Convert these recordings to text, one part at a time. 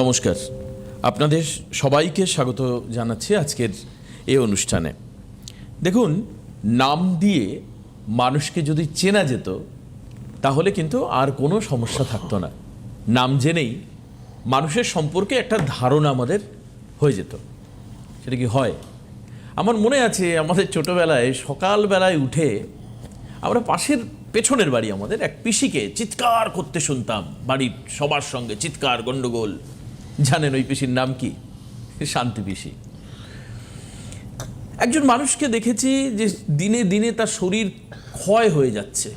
নমস্কার। আপনাদের সবাইকে স্বাগত জানাচ্ছি আজকের এই অনুষ্ঠানে। দেখুন, নাম দিয়ে মানুষকে যদি চেনা যেত, তাহলে কিন্তু আর কোনো সমস্যা থাকতো না। নাম জেনেই মানুষের সম্পর্কে একটা ধারণা আমাদের হয়ে যেত। সেটা কি হয়? আমার মনে আছে, আমাদের ছোটোবেলায় সকালবেলায় উঠে আমরা পাশের পেছনের বাড়ি, আমাদের এক পিসিকে চিৎকার করতে শুনতাম, বাড়ির সবার সঙ্গে চিৎকার, গন্ডগোল। জানেন ওই পিসির নাম কি? শান্তি পিসি একজন মানুষকে দেখেছি যে দিনে দিনে তার শরীর ক্ষয় হয়ে যাচ্ছে,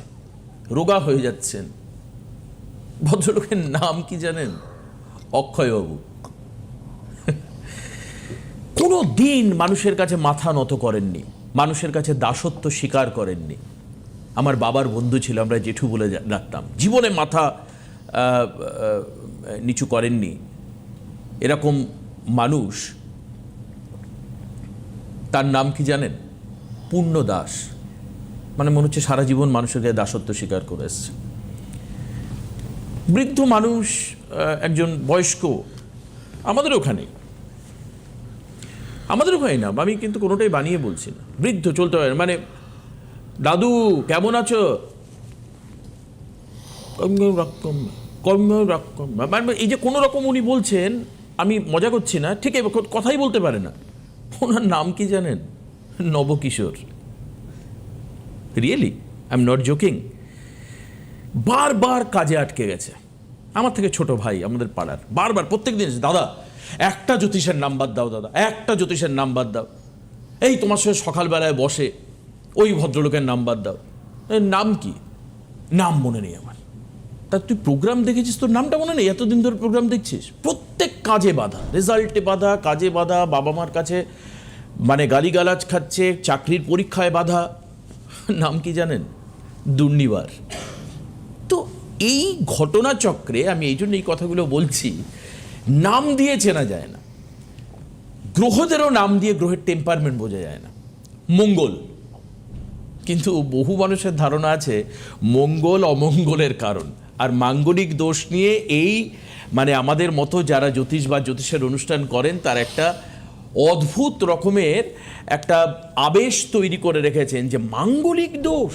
রোগা হয়ে যাচ্ছেন। ভদ্রলোকের নাম কি জানেন? অক্ষয়বাবু। কোনো দিন মানুষের কাছে মাথা নত করেননি, মানুষের কাছে দাসত্ব স্বীকার করেননি। আমার বাবার বন্ধু ছিল, আমরা জেঠু বলে ডাকতাম জীবনে মাথা নিচু করেননি। এরকম মানুষ, তার নাম কি জানেন? পূর্ণ দাস। মানে মনে হচ্ছে সারা জীবন মানুষের গায়ে দাসত্ব স্বীকার করে এসছে। বৃদ্ধ মানুষ একজন বয়স্ক, আমাদের ওখানে। আমাদের ওখানে না, আমি কিন্তু কোনোটাই বানিয়ে বলছি না। বৃদ্ধ চলতে পারে মানে দাদু, কেমন আছো? কম্য রকম রকম মানে এই যে কোনো রকম উনি বলছেন আমি মজা করছি না, ঠিক কথাই বলতে পারে না। ওনার নাম কি জানেন? Nabakishore. Really I am not joking বারবার কাজে আটকে গেছে। আমার থেকে ছোট ভাই আমাদের পাড়ার। বারবার, প্রত্যেক দিন দাদা, একটা জ্যোতিষের নাম্বার দাও, দাদা, একটা জ্যোতিষের নাম্বার দাও। এই তোমার সঙ্গে সকালবেলায় বসে ওই ভদ্রলোকের নাম্বার দাও। নাম কি? নাম মনে নেই আমার। তা তুই প্রোগ্রাম দেখেছিস? তোর নামটা মনে নেই? এতদিন ধরে প্রোগ্রাম দেখছিস? প্রত্যেক কাজে বাধা। রেজাল্টে বাধা, কাজে বাধা বাবা মার কাছে মানে গালিগালাজ খাচ্ছে, চাকরির পরীক্ষায় বাধা। নাম কি জানেন? দুর্নিবার। তো এই ঘটনাচক্রে আমি এই জন্য এই কথাগুলো বলছি, নাম দিয়ে চেনা যায় না। গ্রহদেরও নাম দিয়ে গ্রহের টেম্পারমেন্ট বোঝা যায় না। মঙ্গল। কিন্তু বহু মানুষের ধারণা আছে, মঙ্গল অমঙ্গলের কারণ। আর মাঙ্গলিক দোষ নিয়ে এই মানে আমাদের মতো যারা জ্যোতিষ বা জ্যোতিষের অনুষ্ঠান করেন, তার একটা অদ্ভুত রকমের একটা আবেশ তৈরি করে রেখেছেন যে মাঙ্গলিক দোষ।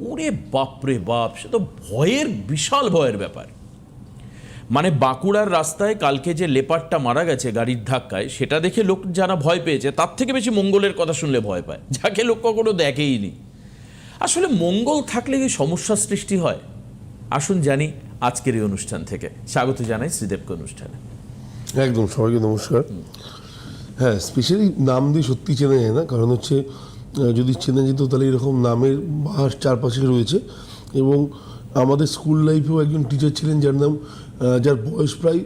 ওরে বাপরে বাপ, সে তো ভয়ের বিশাল ভয়ের ব্যাপার। মানে বাঁকুড়ার রাস্তায় কালকে যে লেপারটা মারা গেছে গাড়ির ধাক্কায়, সেটা দেখে লোক যারা ভয় পেয়েছে, তার থেকে বেশি মঙ্গলের কথা শুনলে ভয় পায়। যাকে লোক কখনো দেখেইনি। আসলে মঙ্গল থাকলে কি সমস্যার সৃষ্টি হয়? আসুন জানি আজকের এই অনুষ্ঠান থেকে। স্বাগত জানাই শ্রীদেবকে অনুষ্ঠানে। একদম সবাইকে নমস্কার। হ্যাঁ স্পেশালি নাম দিয়ে সত্যি চেনা যায় না কারণ হচ্ছে যদি চেনা যেত তাহলে এরকম নামের বাস চারপাশে রয়েছে এবং আমাদের স্কুল লাইফেও একজন টিচার ছিলেন যার নাম যার বয়স প্রায়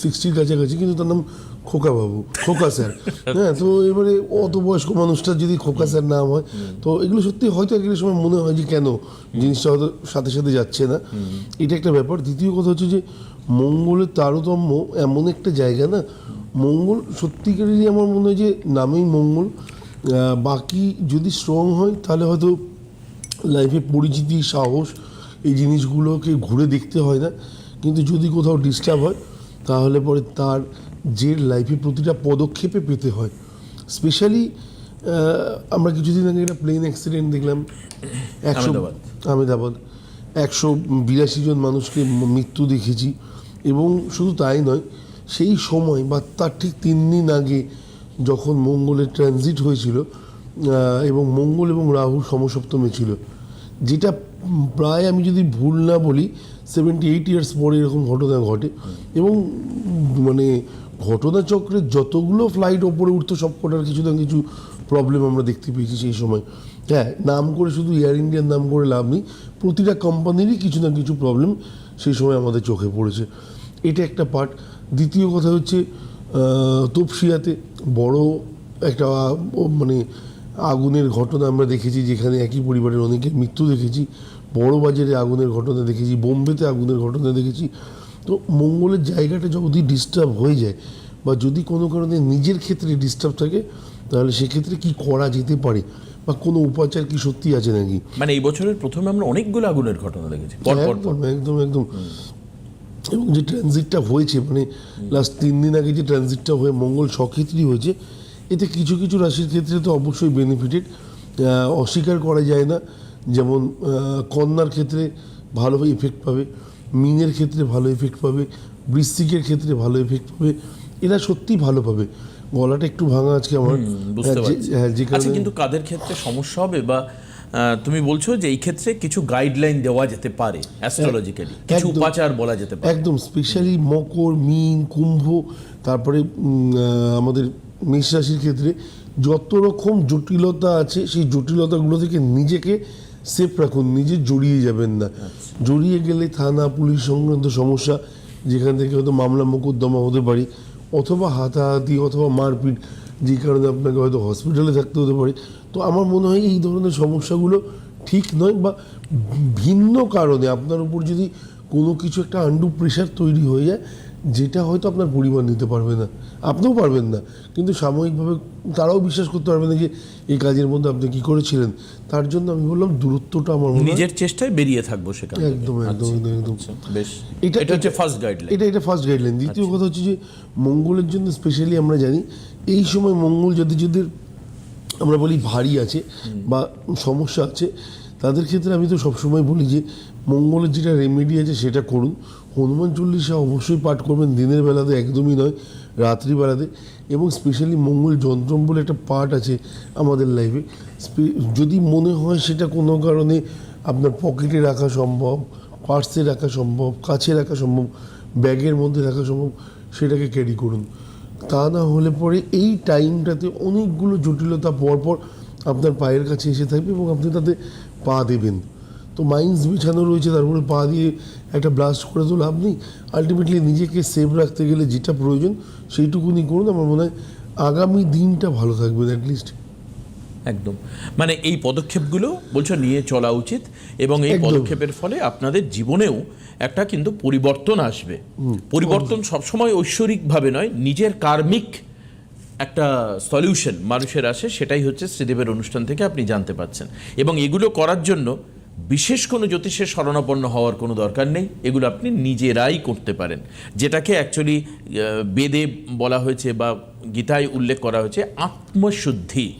সিক্সটির কাছাকাছি কিন্তু তার নাম খোকা বাবু খোকা স্যার। হ্যাঁ তো এবারে অত বয়স্ক মানুষটার যদি খোকা স্যার নাম হয় তো এগুলো সত্যি হয়তো এক সময় মনে হয় যে কেন জিনিসটা হয়তো সাথে সাথে যাচ্ছে না। এটা একটা ব্যাপার। দ্বিতীয় কথা হচ্ছে যে মঙ্গলের তারতম্য এমন একটা জায়গা না মঙ্গল সত্যিকারেরই আমার মনে হয় যে নামেই মঙ্গল। বাকি যদি স্ট্রং হয় তাহলে হয়তো লাইফে পরিচিতি সাহস এই জিনিসগুলোকে ঘুরে দেখতে হয় না। কিন্তু যদি কোথাও ডিস্টার্ব হয় তাহলে পরে তার যে লাইফে প্রতিটা পদক্ষেপে পেতে হয়। স্পেশালি আমরা কিছুদিন আগে একটা প্লেন অ্যাক্সিডেন্ট দেখলাম। একশো আহমেদাবাদ। একশো বিরাশি জন মানুষকে মৃত্যু দেখেছি এবং শুধু তাই নয় সেই সময় বা তার ঠিক তিন দিন আগে যখন মঙ্গলের ট্রানজিট হয়েছিল এবং মঙ্গল এবং রাহু সমসপ্তমে ছিল যেটা প্রায় আমি যদি ভুল না বলি সেভেন্টি এইট ইয়ার্স পরে এরকম ঘটনা ঘটে। এবং মানে ঘটনাচক্রে যতগুলো ফ্লাইট ওপরে উঠতো, সব কটার কিছু না কিছু প্রবলেম আমরা দেখতে পেয়েছি সেই সময়। হ্যাঁ নাম করে শুধু এয়ার ইন্ডিয়ার নাম করে লাভ নেই, প্রতিটা কোম্পানিরই কিছু না কিছু প্রবলেম সেই সময় আমাদের চোখে পড়েছে। এটা একটা পার্ট দ্বিতীয় কথা হচ্ছে তপসিয়াতে বড় একটা মানে আগুনের ঘটনা আমরা দেখেছি, যেখানে একই পরিবারের অনেকের মৃত্যু দেখেছি। বড় বাজারে আগুনের ঘটনা দেখেছি, বোম্বেতে আগুনের ঘটনা দেখেছি। তো মঙ্গলের জায়গাটা যদি ডিস্টার্ব হয়ে যায় বা যদি কোনো কারণে নিজের ক্ষেত্রে ডিস্টার্ব থাকে তাহলে সেক্ষেত্রে কি করা যেতে পারে? বা কোনো উপাচার কি সত্যি আছে নাকি? মানে এই বছরের প্রথমে আমরা অনেকগুলো আগুনের ঘটনা দেখেছি। একদম একদম একদম। এবং যে ট্রানজিটটা হয়েছে মানে লাস্ট তিন দিন আগে যে ট্রানজিটটা হয়ে মঙ্গল সক্ষেত্রী হয়েছে এতে কিছু কিছু রাশির ক্ষেত্রে তো অবশ্যই বেনিফিটেড অস্বীকার করা যায় না। যেমন কন্যার ক্ষেত্রে ভালো ইফেক্ট পাবে। মিনের ক্ষেত্রে ভালো ইফেক্ট পাবে বৃশ্চিকের ক্ষেত্রে ভালো ইফেক্ট পাবে এরা সত্যি ভালো পাবে। গলাটা একটু ভাঙা আজকে আমার। বুঝতে হ্যাঁ, যে- হ্যাঁ আচ্ছা কারণে কিন্তু কাদের ক্ষেত্রে সমস্যা হবে? বা তুমি বলছো যে এই ক্ষেত্রে কিছু গাইডলাইন দেওয়া যেতে পারে অ্যাস্ট্রোলজিক্যালি কিছু উপাচার বলা যেতে পারে। একদম স্পেশালি মকর মিন কুম্ভ তারপরে আমাদের মেষ রাশির ক্ষেত্রে যত রকম জটিলতা আছে সেই জটিলতাগুলো থেকে নিজেকে সেফ রাখুন নিজে জড়িয়ে যাবেন না। জড়িয়ে গেলে থানা পুলিশ সংক্রান্ত সমস্যা যেখান থেকে হয়তো মামলা মোকদ্দমা হতে পারে অথবা হাতাহাতি অথবা মারপিট যে কারণে আপনাকে হয়তো হসপিটালে থাকতে হতে পারে। তো আমার মনে হয় এই ধরনের সমস্যাগুলো ঠিক নয় বা ভিন্ন কারণে আপনার উপর যদি কোনো কিছু একটা আন্ডু প্রেশার তৈরি হয়ে যায় যেটা হয়তো আপনার পরিমাণ নিতে পারবে না আপনিও পারবেন না। কিন্তু সাময়িকভাবে তারাও বিশ্বাস করতে পারবে না যে এই কাজের মধ্যে আপনি কি করেছিলেন। তার জন্য আমি বললাম দূরত্বটা আমার নিজের চেষ্টায় বেরিয়ে থাকব সেখানে একদম একদম একদম একদম। বেশ। এটা- এটা হচ্ছে ফার্স্ট গাইডলাইন এটা এটা ফার্স্ট গাইডলাইন দ্বিতীয় কথা হচ্ছে যে মঙ্গলের জন্য স্পেশালি আমরা জানি এই সময় মঙ্গল যদি যদি আমরা বলি ভারী আছে বা সমস্যা আছে। তাদের ক্ষেত্রে আমি তো সবসময় বলি যে মঙ্গলের যেটা রেমেডি আছে সেটা করুন। হনুমান চল্লিশা অবশ্যই পাঠ করবেন, দিনের বেলাতে একদমই নয় রাত্রিবেলাতে এবং স্পেশালি মঙ্গল যন্ত্রম বলে একটা পার্ট আছে আমাদের লাইফে যদি মনে হয় সেটা কোনো কারণে আপনার পকেটে রাখা সম্ভব পার্সে রাখা সম্ভব, কাছে রাখা সম্ভব, ব্যাগের মধ্যে রাখা সম্ভব, সেটাকে ক্যারি করুন। তা না হলে পরে এই টাইমটাতে অনেকগুলো জটিলতা পরপর আপনার পায়ের কাছে এসে থাকবে এবং আপনি তাতে পা দেবেন। তো মাইন্স বিছানো রয়েছে তারপরে পা দিয়ে একটা ব্লাস্ট করে তো লাভ নেই আলটিমেটলি নিজেকে সেভ রাখতে গেলে যেটা প্রয়োজন সেইটুকুনি করুন আমার মনে হয় আগামী দিনটা ভালো থাকবে অ্যাটলিস্ট একদম। মানে এই পদক্ষেপগুলো বলছো নিয়ে চলা উচিত এবং এই পদক্ষেপের ফলে আপনাদের জীবনেও একটা কিন্তু পরিবর্তন আসবে। পরিবর্তন সবসময় ঐশ্বরিকভাবে নয় নিজের কার্মিক একটা সলিউশন মানুষের আসে সেটাই হচ্ছে শ্রীদেবের অনুষ্ঠান থেকে আপনি জানতে পাচ্ছেন। এবং এগুলো করার জন্য বিশেষ কোনো জ্যোতিষের শরণাপন্ন হওয়ার কোনো দরকার নেই। এগুলো আপনি নিজেরাই করতে পারেন। যেটাকে অ্যাকচুয়ালি বেদে বলা হয়েছে বা গীতায় উল্লেখ করা হয়েছে আত্মশুদ্ধি।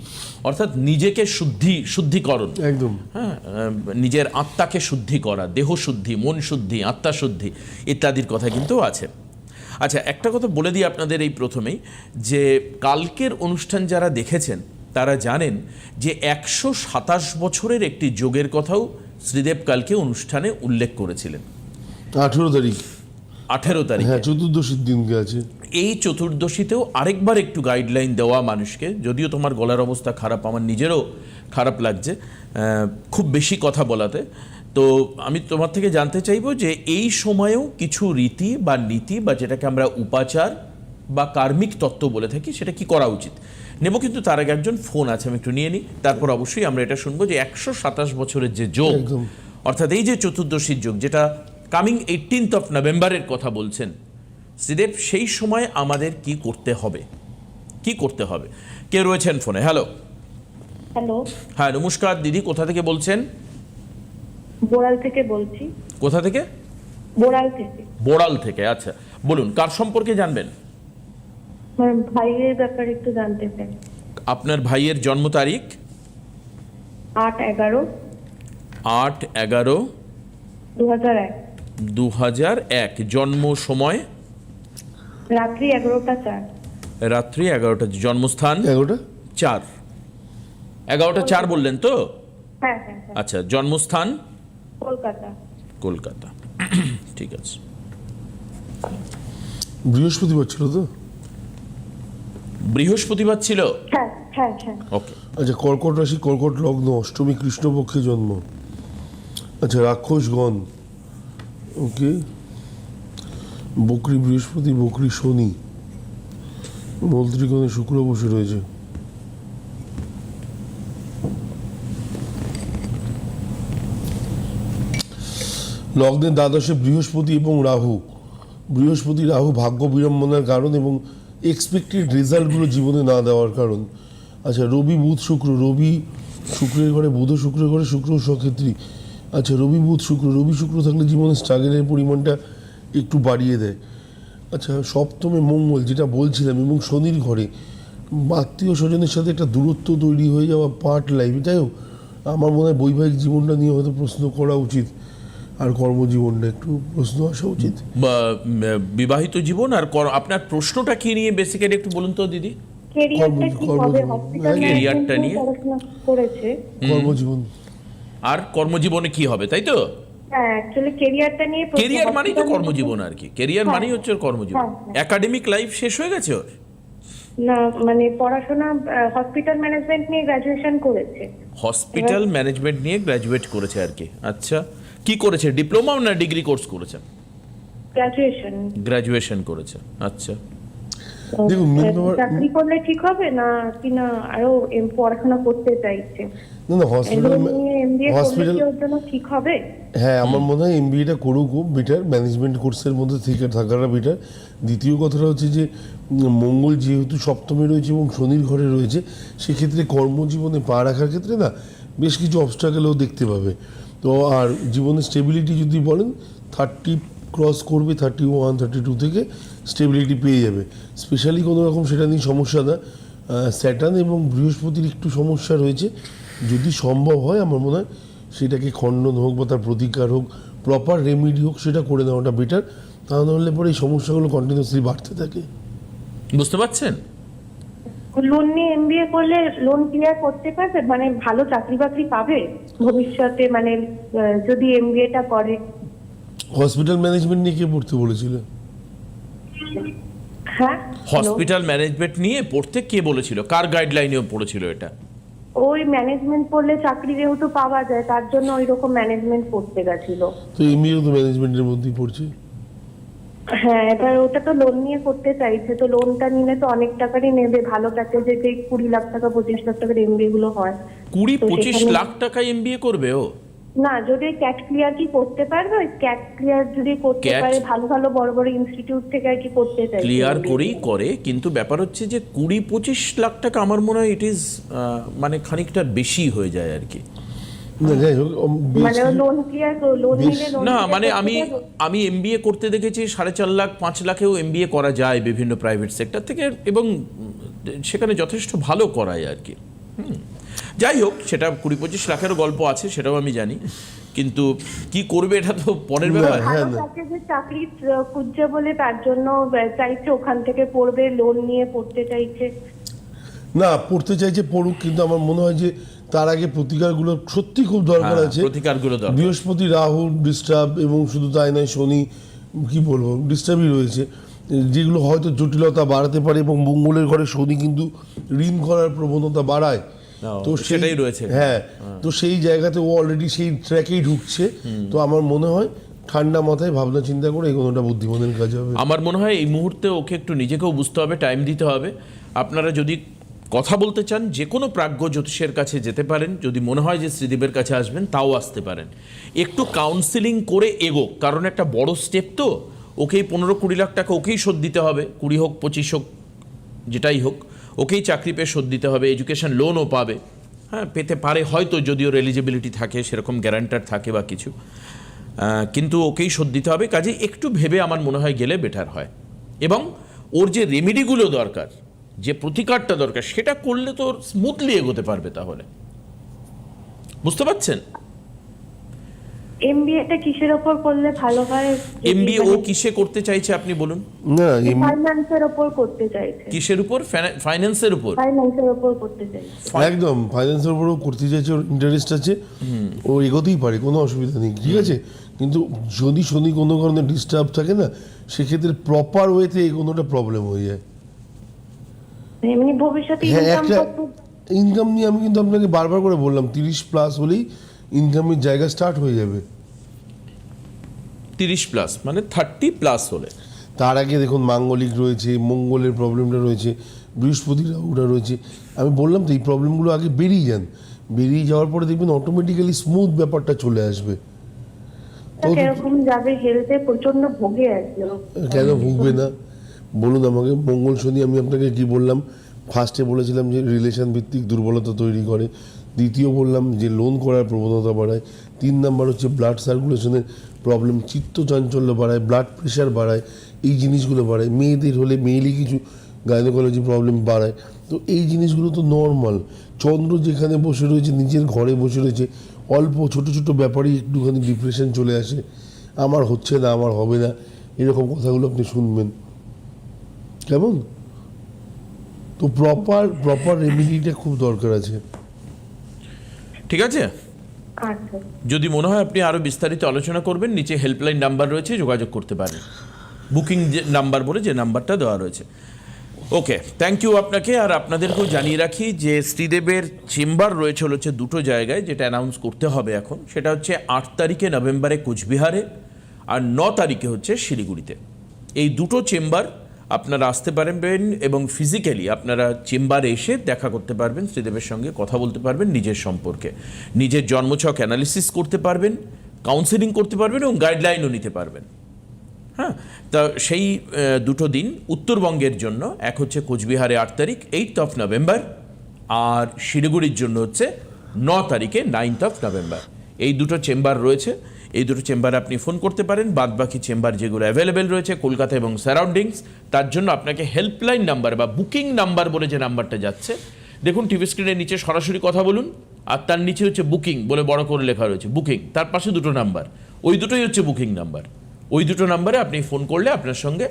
অর্থাৎ নিজেকে শুদ্ধি শুদ্ধিকরণ। একদম। হ্যাঁ নিজের আত্মাকে শুদ্ধি করা দেহ শুদ্ধি মন শুদ্ধি আত্মা শুদ্ধি ইত্যাদির কথা কিন্তু আছে। আচ্ছা একটা কথা বলে দিই আপনাদের এই প্রথমেই যে কালকের অনুষ্ঠান যারা দেখেছেন তারা জানেন যে একশো সাতাশ বছরের একটি যোগের কথাও শ্রীদেব কালকে অনুষ্ঠানে উল্লেখ করেছিলেন। আঠেরো তারিখ। আঠেরো তারিখ। হ্যাঁ চতুর্দশীর দিনকে আছে এই চতুর্দশীতেও আরেকবার একটু গাইডলাইন দেওয়া মানুষকে যদিও তোমার গলার অবস্থা খারাপ আমার নিজেরও খারাপ লাগছে খুব বেশি কথা বলাতে। তো আমি তোমার থেকে জানতে চাইব যে এই সময়েও কিছু রীতি বা নীতি বা যেটাকে আমরা উপাচার বা কার্মিক তত্ত্ব বলে থাকি সেটা কি করা উচিত? নেব কিন্তু তার আগে একজন ফোন আছে আমি একটু নিয়ে নিই। তারপর অবশ্যই আমরা এটা শুনব যে একশো সাতাশ বছরের যে যোগ অর্থাৎ এই যে চতুর্দশীর যোগ যেটা কামিং এইটিনথ অফ নভেম্বরের কথা বলছেন শ্রীদেব সেই সময় আমাদের কি করতে হবে? কি করতে হবে? কে রয়েছেন ফোনে? হ্যালো হ্যালো হ্যাঁ নমস্কার দিদি কোথা থেকে বলছেন? বোড়াল থেকে বলছি। কোথা থেকে? বোড়াল থেকে। বোড়াল থেকে আচ্ছা। বলুন কার সম্পর্কে জানবেন? আমার ভাইয়ের ব্যাপারে একটু জানতে চাই। আপনার ভাইয়ের জন্ম তারিখ? আট এগারো। আট এগারো। দু হাজার এক। দু হাজার এক। জন্ম সময়? রাত্রি এগারোটা চার। রাত্রি এগারোটা। জন্মস্থান? এগারোটা? চার। এগারোটা চার বললেন তো? হ্যাঁ হ্যাঁ হ্যাঁ। আচ্ছা জন্মস্থান? কলকাতা। কলকাতা। ঠিক আছে। বৃহস্পতিবার ছিল তো? বৃহস্পতিবার ছিল? হ্যাঁ হ্যাঁ হ্যাঁ। ওকে আচ্ছা কর্কট রাশি কর্কট লগ্ন অষ্টমী কৃষ্ণপক্ষে জন্ম। আচ্ছা রাক্ষসগণ ওকে বকরি বৃহস্পতি বকরি শনি। মন্ত্রীগণে শুক্র বসে রয়েছে। লগ্নের দ্বাদশে বৃহস্পতি এবং রাহু। বৃহস্পতি রাহু ভাগ্য বিড়ম্বনার কারণ এবং এক্সপেক্টেড রেজাল্টগুলো জীবনে না দেওয়ার কারণ আচ্ছা রবি বুধ শুক্র, রবি শুক্রের ঘরে, বুধ শুক্রের ঘরে শুক্র সক্ষেত্রী। আচ্ছা রবি বুধ শুক্র, রবি শুক্র থাকলে জীবনে স্ট্রাগলের পরিমাণটা একটু বাড়িয়ে দেয়। আচ্ছা সপ্তমে মঙ্গল, যেটা বলছিলাম, এবং শনির ঘরে। আত্মীয় স্বজনের সাথে একটা দূরত্ব তৈরি হয়ে যাওয়া পার্ট লাইফ হোক, আমার মনে হয় বৈবাহিক জীবনটা নিয়ে হয়তো প্রশ্ন করা উচিত। আর কর্মজীবনটা একটু প্রশ্ন আসা উচিত। বা, বিবাহিত জীবন আর আপনার প্রশ্নটা কি নিয়ে বেসিক্যালি একটু বলুন তো দিদি? কেরিয়ারটা ক্যারিয়ারটা নিয়ে? কর্মজীবন। আর কর্মজীবনে কি হবে তাই তো? হ্যাঁ কেরিয়ার মানেই তো কর্মজীবন আর কি। কেরিয়ার হ্যাঁ। মানেই হচ্ছে কর্মজীবন। হ্যাঁ, হ্যাঁ। একাডেমিক লাইফ শেষ হয়ে গেছে ওর? না মানে পড়াশোনা হসপিটাল ম্যানেজমেন্ট নিয়ে গ্রাজুয়েশন করেছে। হসপিটাল ম্যানেজমেন্ট নিয়ে গ্র্যাজুয়েট করেছে আর কি। আচ্ছা। কি করেছে? ডিপ্লোমা না ডিগ্রি কোর্স করেছে? গ্রাজুয়েশন গ্র্যাজুয়েশন করেছে। আচ্ছা। দেখুন, চাকরি করলে ঠিক হবে না কি না আরও এম পড়াশোনা করতে চাইছে? না না হসপিটাল হসপিটাল জন্য ঠিক হবে? হ্যাঁ আমার মনে হয় এমবিএটা করুক বেটার ম্যানেজমেন্ট কোর্সের মধ্যে থেকে থাকাটা বেটার দ্বিতীয় কথাটা হচ্ছে যে মঙ্গল যেহেতু সপ্তমে রয়েছে এবং শনির ঘরে রয়েছে সেক্ষেত্রে কর্মজীবনে পা রাখার ক্ষেত্রে না বেশ কিছু অবস্ট্রাকেলও দেখতে পাবে। তো আর জীবনের স্টেবিলিটি যদি বলেন থার্টি ক্রস করবে থার্টি ওয়ান থার্টি টু থেকে স্টেবিলিটি পেয়ে যাবে। স্পেশালি কোনো রকম সেটা নিয়ে সমস্যা না। স্যাটার্ন এবং বৃহস্পতির একটু সমস্যা রয়েছে। যদি সম্ভব হয়, আমার মনে হয় সেটাকে খণ্ডন হোক বা তার প্রতিকার হোক প্রপার রেমিডি হোক, সেটা করে নেওয়াটা বেটার তা নাহলে পরে এই সমস্যাগুলো কন্টিনিউসলি বাড়তে থাকে। বুঝতে পারছেন? লোন নিয়ে এমবিএ করলে লোন ক্লিয়ার করতে পারবে? মানে ভালো চাকরি বাকরি পাবে? ভবিষ্যতে মানে যদি এমবিএটা করে। হসপিটাল ম্যানেজমেন্ট নিয়ে কে পড়তে বলেছিল? হ্যাঁ? হসপিটাল ম্যানেজমেন্ট নিয়ে পড়তে কে বলেছিল? কার গাইডলাইনে পড়েছিল এটা? ওই ম্যানেজমেন্ট পড়লে চাকরি যেহেতু পাওয়া যায় তার জন্য ওই রকম ম্যানেজমেন্ট পড়তে গেছিল। তো এমবিও তো ম্যানেজমেন্টের মধ্যেই পড়ছে। হ্যাঁ এবার ওটা তো লোন নিয়ে করতে চাইছে তো লোনটা নিলে তো অনেক টাকারই নেবে ভালো প্যাকেজে যে কুড়ি লাখ টাকা পঁচিশ লাখ টাকার এমবিএ গুলো হয়। কুড়ি পঁচিশ লাখ টাকা এমবিএ করবে ও? না যদি ক্যাট ক্লিয়ার কি করতে পারবে ওই ক্যাট ক্লিয়ার যদি করতে পারে ভালো ভালো বড় বড় ইনস্টিটিউট থেকে আর কি করতে চাই ক্লিয়ার করেই করে কিন্তু ব্যাপার হচ্ছে যে কুড়ি পঁচিশ লাখ টাকা আমার মনে হয় ইট ইজ মানে খানিকটা বেশি হয়ে যায় আর কি। না যাই হোক মানে মানে আমি আমি এমবিএ করতে দেখেছি সাড়ে চার লাখ পাঁচ লাখেও এমবিএ করা যায় বিভিন্ন প্রাইভেট সেক্টর থেকে এবং সেখানে যথেষ্ট ভালো করায় আর কি। হুম। যাই হোক সেটা কুড়ি পঁচিশ লাখেরও গল্প আছে সেটাও আমি জানি। কিন্তু কি করবে এটা তো পরের ব্যাপার। হ্যাঁ, চাকরি খুঁজছে বলে তার জন্য চাইছে ওখান থেকে পড়বে লোন নিয়ে পড়তে চাইছে। না পড়তে চাইছে পড়ুক কিন্তু আমার মনে হয় যে তার আগে প্রতিকারগুলো সত্যি খুব দরকার হ্যাঁ, আছে। প্রতিকারগুলো বৃহস্পতি রাহু ডিস্টার্ব এবং শুধু তাই নয় শনি কি বলব ডিস্টার্বই রয়েছে। যেগুলো হয়তো জটিলতা বাড়াতে পারে এবং মঙ্গলের ঘরে শনি কিন্তু ঋণ করার প্রবণতা বাড়ায়। তো সেটাই রয়েছে। হ্যাঁ তো সেই জায়গাতে ও অলরেডি সেই ট্র্যাকেই ঢুকছে। তো আমার মনে হয় ঠান্ডা মাথায় ভাবনা চিন্তা করে এগোনোটা বুদ্ধিমানের কাজ হবে। আমার মনে হয় এই মুহূর্তে ওকে একটু নিজেকেও বুঝতে হবে টাইম দিতে হবে। আপনারা যদি কথা বলতে চান, যে কোনো প্রাজ্ঞ জ্যোতিষের কাছে যেতে পারেন। যদি মনে হয় যে শ্রীদেবের কাছে আসবেন, তাও আসতে পারেন। একটু কাউন্সিলিং করে এগোক, কারণ একটা বড় স্টেপ তো। ওকেই পনেরো কুড়ি লাখ টাকা ওকেই শোধ দিতে হবে, কুড়ি হোক, পঁচিশ হোক, যেটাই হোক, ওকেই চাকরি পেয়ে শোধ দিতে হবে এডুকেশন লোনও পাবে। হ্যাঁ পেতে পারে হয়তো যদি ওর এলিজিবিলিটি থাকে, সেরকম গ্যারান্টার থাকে বা কিছু। কিন্তু ওকেই শোধ দিতে হবে কাজে একটু ভেবে আমার মনে হয় গেলে বেটার হয়। এবং ওর যে রেমেডিগুলো দরকার যে প্রতিকারটা দরকার সেটা করলে তো স্মুথলি এগোতে পারবে তাহলে। বুঝতে পারছেন? এমবিএটা কিসের ওপর করলে ভালো হয়? এমবিএ ও কিসে করতে চাইছে আপনি বলুন? না ফাইন্যান্সের ওপর করতে চাইছে। কিসের উপর? ফাইন্যান্সের উপর? ফাইন্যান্সের করতে চাইছে। একদম ফাইন্যান্সের উপরেও করতে চাইছে ওর ইন্টারেস্ট আছে। ও এগোতেই পারে কোনো অসুবিধা নেই ঠিক আছে? কিন্তু যদি শনি কোনো কারণে ডিস্টার্ব থাকে না সেক্ষেত্রে প্রপার ওয়েতে এগোনোটা প্রবলেম হয়ে যায়। এমনি ভবিষ্যতে হ্যাঁ ইনকাম একটা ইনকাম নিয়ে আমি কিন্তু আপনাকে বারবার করে বললাম তিরিশ প্লাস হলেই ইনকামের জায়গা স্টার্ট হয়ে যাবে। তিরিশ প্লাস মানে থার্টি প্লাস হলে। তার আগে দেখুন মাঙ্গলিক রয়েছে মঙ্গলের প্রবলেমটা রয়েছে বৃহস্পতি রাহুটা রয়েছে। আমি বললাম তো এই প্রবলেমগুলো আগে বেরিয়ে যান। বেরিয়ে যাওয়ার পরে দেখবেন অটোমেটিক্যালি স্মুথ ব্যাপারটা চলে আসবে। যাবে? হেলথে প্রচণ্ড ভোগে কেন ভুগবে না? বলুন আমাকে, মঙ্গল শনি, আমি আপনাকে কি বললাম? ফার্স্টে বলেছিলাম যে রিলেশন ভিত্তিক দুর্বলতা তৈরি করে। দ্বিতীয় বললাম যে লোন করার প্রবণতা বাড়ায়। তিন নাম্বার হচ্ছে ব্লাড সার্কুলেশনের প্রবলেম চিত্ত চাঞ্চল্য বাড়ায় ব্লাড প্রেশার বাড়ায়, এই জিনিসগুলো বাড়ায়। মেয়েদের হলে মেয়েলি কিছু গাইনোকোলজি প্রবলেম বাড়ায়। তো এই জিনিসগুলো তো নর্মাল চন্দ্র যেখানে বসে রয়েছে, নিজের ঘরে বসে রয়েছে, অল্প ছোট ছোট ব্যাপারেই একটুখানি ডিপ্রেশন চলে আসে। আমার হচ্ছে না, আমার হবে না, এরকম কথাগুলো আপনি শুনবেন। কেমন? তো প্রপার প্রপার রেমিডিটা খুব দরকার আছে। ঠিক আছে? আচ্ছা। যদি মনে হয় আপনি আরও বিস্তারিত আলোচনা করবেন নিচে হেল্পলাইন নাম্বার রয়েছে যোগাযোগ করতে পারেন। বুকিং যে নাম্বার বলে যে নাম্বারটা দেওয়া রয়েছে। ওকে থ্যাংক ইউ আপনাকে আর আপনাদেরকেও জানিয়ে রাখি যে শ্রীদেবের চেম্বার রয়েছে হচ্ছে দুটো জায়গায় যেটা অ্যানাউন্স করতে হবে এখন। সেটা হচ্ছে আট তারিখে নভেম্বরে কোচবিহারে আর ন তারিখে হচ্ছে শিলিগুড়িতে। এই দুটো চেম্বার আপনারা আসতে পারবেন এবং ফিজিক্যালি আপনারা চেম্বারে এসে দেখা করতে পারবেন, শ্রীদেবের সঙ্গে কথা বলতে পারবেন নিজের সম্পর্কে। নিজের জন্মছক অ্যানালিসিস করতে পারবেন কাউন্সেলিং করতে পারবেন এবং গাইডলাইনও নিতে পারবেন। হ্যাঁ? তা সেই দুটো দিন উত্তরবঙ্গের জন্য, এক হচ্ছে কোচবিহারে আট তারিখ এইট অফ নভেম্বর আর শিলিগুড়ির জন্য হচ্ছে ন তারিখে নাইনথ অফ নভেম্বর এই দুটো চেম্বার রয়েছে। এই দুটো চেম্বারে আপনি ফোন করতে পারেন। বাদবাকি চেম্বার যেগুলো অ্যাভেলেবেল রয়েছে, কলকাতা এবং সারাউন্ডিংস তার জন্য আপনাকে হেল্পলাইন নাম্বার বা বুকিং নাম্বার বলে যে নাম্বারটা যাচ্ছে। দেখুন টিভি স্ক্রিনের নিচে সরাসরি কথা বলুন, আর তার নিচে হচ্ছে বুকিং বলে বড় করে লেখা রয়েছে বুকিং তার পাশে দুটো নাম্বার ওই দুটোই হচ্ছে বুকিং নাম্বার ওই দুটো নাম্বারে আপনি ফোন করলে আপনার সঙ্গে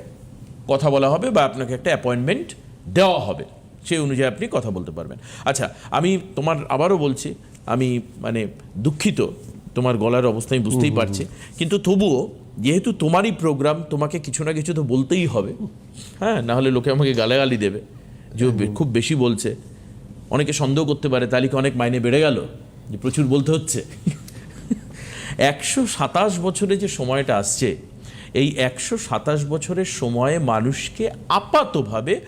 কথা বলা হবে বা আপনাকে একটা অ্যাপয়েন্টমেন্ট দেওয়া হবে। সেই অনুযায়ী আপনি কথা বলতে পারবেন। আচ্ছা আমি তোমার আবারও বলছি, আমি মানে দুঃখিত তোমার গলার অবস্থা আমি বুঝতেই পারছি। কিন্তু তবুও যেহেতু তোমারই প্রোগ্রাম তোমাকে কিছু না কিছু তো বলতেই হবে। হ্যাঁ না হলে লোকে আমাকে গালাগালি দেবে। যে খুব বেশি বলছে। অনেকে সন্দেহ করতে পারে তাহলে কি অনেক মাইনে বেড়ে গেল? যে প্রচুর বলতে হচ্ছে। একশো সাতাশ বছরে যে সময়টা আসছে এই একশো সাতাশ বছরের সময়ে মানুষকে আপাতভাবে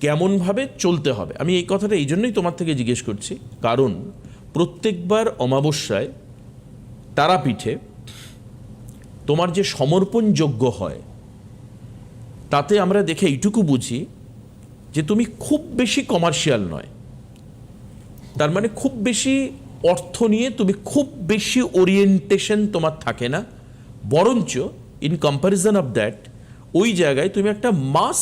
কেমনভাবে চলতে হবে? আমি এই কথাটা এই জন্যই তোমার থেকে জিজ্ঞেস করছি। কারণ প্রত্যেকবার অমাবস্যায় তারাপীঠে তোমার যে সমর্পণ যোগ্য হয় তাতে আমরা দেখে এইটুকু বুঝি যে তুমি খুব বেশি কমার্শিয়াল নয়। তার মানে খুব বেশি অর্থ নিয়ে তুমি খুব বেশি ওরিয়েন্টেশন তোমার থাকে না বরঞ্চ ইন কম্প্যারিজন অফ দ্যাট ওই জায়গায় তুমি একটা মাস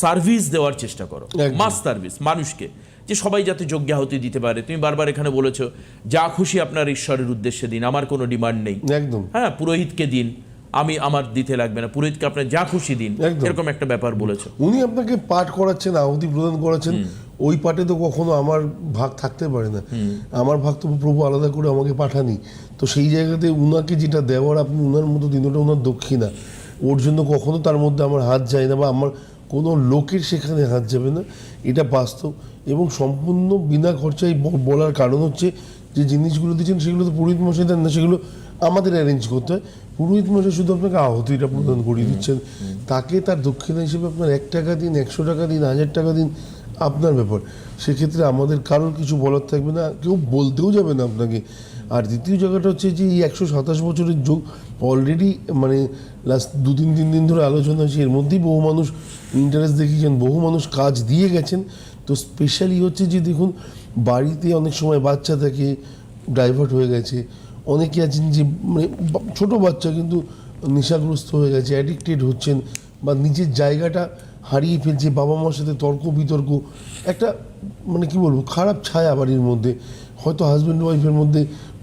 সার্ভিস দেওয়ার চেষ্টা করো। মাস সার্ভিস মানুষকে। যে সবাই যাতে যজ্ঞাহতি দিতে পারে। তুমি বারবার এখানে বলেছ যা খুশি আপনার ঈশ্বরের উদ্দেশ্যে দিন আমার কোনো ডিমান্ড নেই। একদম। হ্যাঁ পুরোহিতকে দিন আমি আমার দিতে লাগবে না। পুরোহিতকে আপনার যা খুশি দিন। এরকম একটা ব্যাপার বলেছ। উনি আপনাকে পাঠ করাচ্ছেন আহুতি প্রদান করাচ্ছেন ওই পাঠে তো কখনো আমার ভাগ থাকতে পারে না। আমার ভাগ তো প্রভু আলাদা করে আমাকে পাঠানি তো সেই জায়গাতে উনাকে যেটা দেওয়ার আপনি উনার মতো দিন ওটা ওনার দক্ষিণা। ওর জন্য কখনো তার মধ্যে আমার হাত যায় না বা আমার কোনো লোকের সেখানে হাত যাবে না। এটা বাস্তব। এবং সম্পূর্ণ বিনা খরচায় বলার কারণ হচ্ছে যে জিনিসগুলো দিচ্ছেন, সেগুলো তো পুরোহিত মশাই দেন না, সেগুলো আমাদের অ্যারেঞ্জ করতে হয়। পুরোহিত মশাই শুধু আপনাকে আহতিটা প্রদান করিয়ে দিচ্ছেন। তাকে তার দক্ষিণা হিসেবে আপনার এক টাকা দিন, একশো টাকা দিন, হাজার টাকা দিন, আপনার ব্যাপার। সেক্ষেত্রে আমাদের কারোর কিছু বলার থাকবে না, কেউ বলতেও যাবে না আপনাকে। আর দ্বিতীয় জায়গাটা হচ্ছে যে এই একশো সাতাশ বছরের যোগ অলরেডি মানে লাস্ট দু তিন তিন দিন ধরে আলোচনা হয়েছে। এর মধ্যেই বহু মানুষ ইন্টারেস্ট দেখিয়েছেন, বহু মানুষ কাজ দিয়ে গেছেন। তো স্পেশালি হচ্ছে যে দেখুন, বাড়িতে অনেক সময় বাচ্চা থাকে ডাইভার্ট হয়ে গেছে। অনেকে আছেন যে মানে ছোটো বাচ্চা কিন্তু নেশাগ্রস্ত হয়ে গেছে অ্যাডিক্টেড হচ্ছেন বা নিজের জায়গাটা হারিয়ে ফেলছে, বাবা মার সাথে তর্ক বিতর্ক। একটা মানে কি বলব, খারাপ ছায়া বাড়ির মধ্যে। হয়তো হাজব্যান্ড ওয়াইফের মধ্যে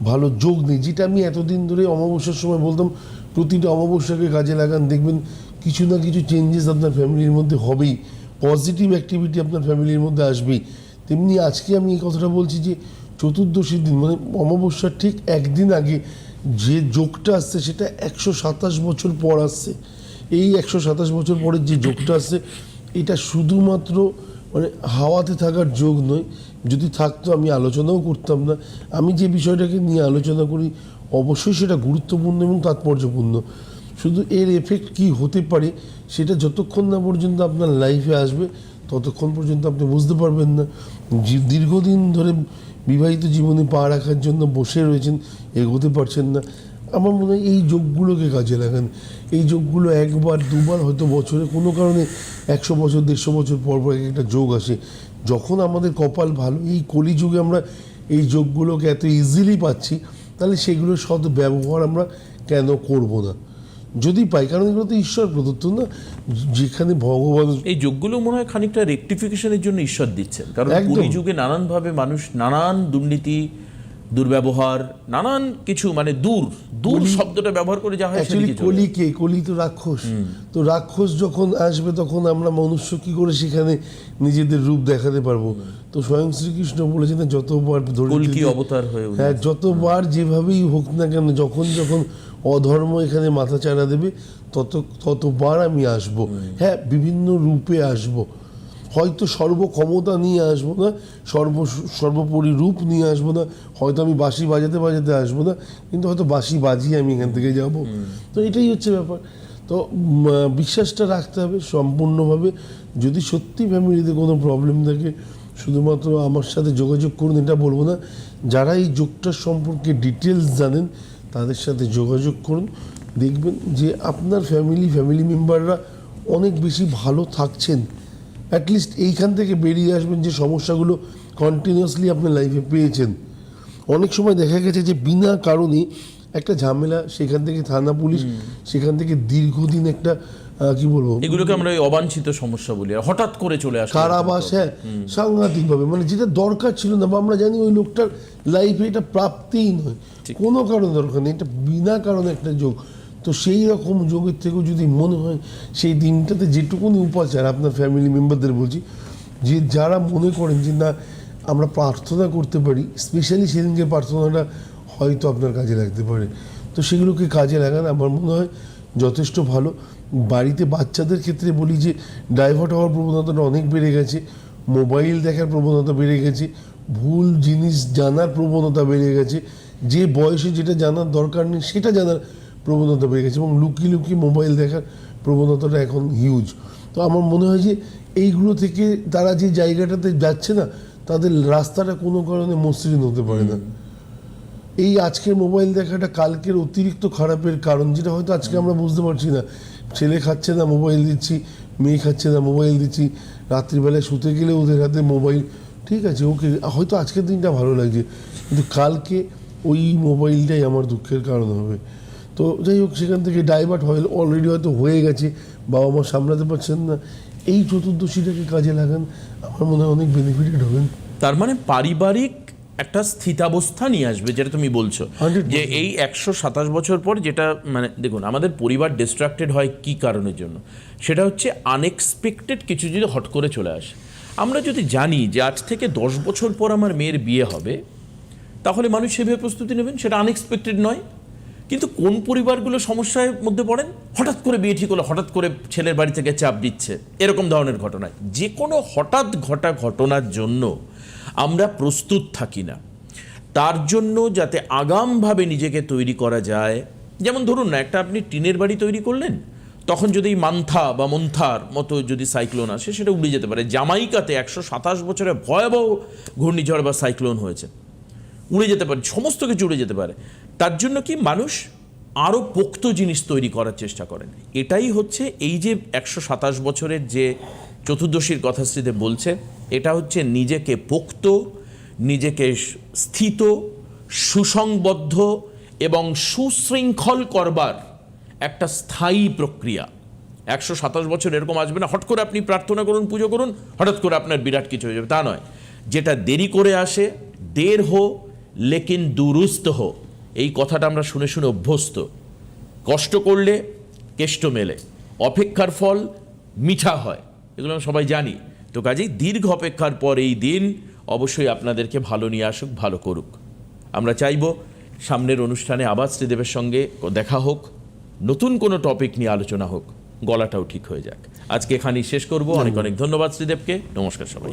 ভালো যোগ নেই, যেটা আমি এতদিন ধরে অমাবস্যার সময় বলতাম, প্রতিটা অমাবস্যাকে কাজে লাগান, দেখবেন কিছু না কিছু চেঞ্জেস আপনার ফ্যামিলির মধ্যে হবেই। পজিটিভ অ্যাক্টিভিটি আপনার ফ্যামিলির মধ্যে আসবেই তেমনি আজকে আমি এই কথাটা বলছি যে, চতুর্দশীর দিন মানে অমাবস্যার ঠিক একদিন আগে যে যোগটা আসছে, সেটা একশো সাতাশ বছর পর আসছে। এই একশো সাতাশ বছর পরের যে যোগটা আসছে, এটা শুধুমাত্র মানে হাওয়াতে থাকার যোগ নয়। যদি থাকতো, আমি আলোচনাও করতাম না। আমি যে বিষয়টাকে নিয়ে আলোচনা করি, অবশ্যই সেটা গুরুত্বপূর্ণ এবং তাৎপর্যপূর্ণ। শুধু এর এফেক্ট কি হতে পারে সেটা যতক্ষণ না পর্যন্ত আপনার লাইফে আসবে, ততক্ষণ পর্যন্ত আপনি বুঝতে পারবেন না। দীর্ঘদিন ধরে বিবাহিত জীবনে পা রাখার জন্য বসে রয়েছেন, এগোতে পারছেন না। আমার মনে হয় এই যোগগুলোকে কাজে লাগান। এই যোগগুলো একবার, দুবার, হয়তো বছরে কোনো কারণে একশো বছর, দেড়শো বছর পর পর এক একটা যোগ আসে। যখন আমাদের কপাল ভালো, এই কলিযুগে আমরা এই যোগগুলোকে এত ইজিলি পাচ্ছি, তাহলে সেগুলোর সদ ব্যবহার আমরা কেন করব না? যদি পাই কারণ এগুলো তো ঈশ্বর প্রদত্ত না যেখানে ভগবান এই যোগগুলো মনে হয় খানিকটা রেকটিফিকেশনের জন্য ঈশ্বর দিচ্ছেন। কারণ যুগে নানানভাবে মানুষ নানান দুর্নীতি দুর্ব্যবহার নানান কিছু মানে দূর দূর শব্দটা ব্যবহার করে যা হয় অ্যাকচুয়ালি কলি কে? কলি তো রাক্ষস। তো রাক্ষস যখন আসবে তখন আমরা মনুষ্য কি করে সেখানে নিজেদের রূপ দেখাতে পারব? তো স্বয়ং শ্রীকৃষ্ণ বলেছেন যতবার কল্কি অবতার হয়ে হ্যাঁ যতবার যেভাবেই হোক না কেন যখন যখন অধর্ম এখানে মাথা চাড়া দেবে তত ততবার আমি আসব। হ্যাঁ বিভিন্ন রূপে আসব। হয়তো সর্বক্ষমতা নিয়ে আসব না সর্ব সর্বোপরি রূপ নিয়ে আসব না হয়তো আমি বাঁশি বাজাতে বাজাতে আসব না কিন্তু হয়তো বাঁশি বাজিয়ে আমি এখান থেকে যাব। তো এটাই হচ্ছে ব্যাপার। তো বিশ্বাসটা রাখতে হবে সম্পূর্ণভাবে। যদি সত্যি ফ্যামিলিতে কোনো প্রবলেম থাকে শুধুমাত্র আমার সাথে যোগাযোগ করুন এটা বলব না। যারা এই যোগটার সম্পর্কে ডিটেলস জানেন তাদের সাথে যোগাযোগ করুন। দেখবেন যে আপনার ফ্যামিলি ফ্যামিলি মেম্বাররা অনেক বেশি ভালো থাকছেন। অ্যাটলিস্ট এইখান থেকে বেরিয়ে আসবেন যে সমস্যাগুলো কন্টিনিউয়াসলি আপনার লাইফে পেয়েছেন। অনেক সময় দেখা গেছে যে বিনা কারণে একটা ঝামেলা সেখান থেকে থানা পুলিশ সেখান থেকে দীর্ঘদিন একটা কি বলব? এগুলোকে আমরা ওই অবাঞ্ছিত সমস্যা বলি। হঠাৎ করে চলে আসে কারাবাস হ্যাঁ সাংঘাতিকভাবে। মানে যেটা দরকার ছিল না বা আমরা জানি ওই লোকটার লাইফে এটা প্রাপ্তিই নয়। কোনো কারণ দরকার নেই এটা বিনা কারণে একটা যোগ। তো সেই রকম যোগের থেকেও যদি মনে হয়, সেই দিনটাতে যেটুকুনি উপাচার আপনার ফ্যামিলি মেম্বারদের বলছি, যে যারা মনে করেন যে না, আমরা প্রার্থনা করতে পারি স্পেশালি সেদিনকে প্রার্থনাটা হয়তো আপনার কাজে লাগতে পারে। তো সেগুলোকে কাজে লাগান, আমার মনে হয় যথেষ্ট ভালো। বাড়িতে বাচ্চাদের ক্ষেত্রে বলি যে ডাইভার্ট হওয়ার প্রবণতাটা অনেক বেড়ে গেছে মোবাইল দেখার প্রবণতা বেড়ে গেছে, ভুল জিনিস জানার প্রবণতা বেড়ে গেছে, যে বয়সে যেটা জানার দরকার নেই, সেটা জানার প্রবণতা বেড়ে গেছে এবং লুকিয়ে লুকিয়ে মোবাইল দেখার প্রবণতাটা এখন হিউজ তো আমার মনে হয় যে এইগুলো থেকে তারা যে জায়গাটাতে যাচ্ছে না, তাদের রাস্তাটা কোনো কারণে মসৃণ হতে পারে না। এই আজকের মোবাইল দেখাটা কালকের অতিরিক্ত খারাপের কারণ, যেটা হয়তো আজকে আমরা বুঝতে পারছি না। ছেলে খাচ্ছে না, মোবাইল দিচ্ছি, মেয়ে খাচ্ছে না, মোবাইল দিচ্ছি। রাত্রিবেলায় শুতে গেলে ওদের হাতে মোবাইল। ঠিক আছে, ওকে, হয়তো আজকের দিনটা ভালো লাগছে, কিন্তু কালকে ওই মোবাইলটাই আমার দুঃখের কারণ হবে। তো যাই হোক সেখান থেকে ডাইভার্ট হয়ে অলরেডি হয়তো হয়ে গেছে বাবা মা সামলাতে পারছেন না। এই চতুর্দশীটাকে কাজে লাগান আমার মনে হয় অনেক বেনিফিটেড হবেন। তার মানে পারিবারিক একটা স্থিতাবস্থা নিয়ে আসবে যেটা তুমি বলছো। 100% যে এই একশো সাতাশ বছর পর যেটা মানে দেখুন আমাদের পরিবার ডিস্ট্রাক্টেড হয় কি কারণের জন্য? সেটা হচ্ছে আনএক্সপেক্টেড কিছু যদি হট করে চলে আসে। আমরা যদি জানি যে আজ থেকে দশ বছর পর আমার মেয়ের বিয়ে হবে তাহলে মানুষ সেভাবে প্রস্তুতি নেবেন সেটা আনএক্সপেক্টেড নয়। কিন্তু কোন পরিবারগুলো সমস্যার মধ্যে পড়েন? হঠাৎ করে বিয়ে ঠিক হলো, হঠাৎ করে ছেলের বাড়ি থেকে চাপ দিচ্ছে। এরকম ধরনের ঘটনায়। যে কোনো হঠাৎ ঘটা ঘটনার জন্য আমরা প্রস্তুত থাকি না। তার জন্য যাতে আগামভাবে নিজেকে তৈরি করা যায়। যেমন ধরুন না, একটা আপনি টিনের বাড়ি তৈরি করলেন, তখন যদি মান্থা বা মন্থার মতো যদি সাইক্লোন আসে, সেটা উড়ে যেতে পারে। জামাইকাতে একশো সাতাশ বছরে ভয়াবহ ঘূর্ণিঝড় বা সাইক্লোন হয়েছে। উড়ে যেতে পারে, সমস্ত কিছু উড়ে যেতে পারে। তার জন্য কি মানুষ আরও পোক্ত জিনিস তৈরি করার চেষ্টা করেন? এটাই হচ্ছে এই যে একশো সাতাশ বছরের যে চতুর্দশীর কথা স্মৃতি বলছে এটা হচ্ছে নিজেকে পোক্ত, নিজেকে স্থিত, সুসংবদ্ধ এবং সুশৃঙ্খল করবার একটা স্থায়ী প্রক্রিয়া। একশো সাতাশ বছর এরকম আসবে না হট করে আপনি প্রার্থনা করুন, পুজো করুন, হঠাৎ করে আপনার বিরাট কিছু হয়ে যাবে। তা নয়। যেটা দেরি করে আসে, দের হো, লেকিন দুরুস্ত হো। এই কথাটা আমরা শুনে শুনে অভ্যস্ত। কষ্ট করলে কেষ্ট মেলে অপেক্ষার ফল মিঠা হয় এগুলো আমরা সবাই জানি। তো কাজেই দীর্ঘ অপেক্ষার পর এই দিন অবশ্যই আপনাদেরকে ভালো নিয়ে আসুক ভালো করুক। আমরা চাইব সামনের অনুষ্ঠানে আবার শ্রীদেবের সঙ্গে দেখা হোক নতুন কোনো টপিক নিয়ে আলোচনা হোক গলাটাও ঠিক হয়ে যাক। আজকে এখানেই শেষ করব। অনেক অনেক ধন্যবাদ শ্রীদেবকে। নমস্কার সবাই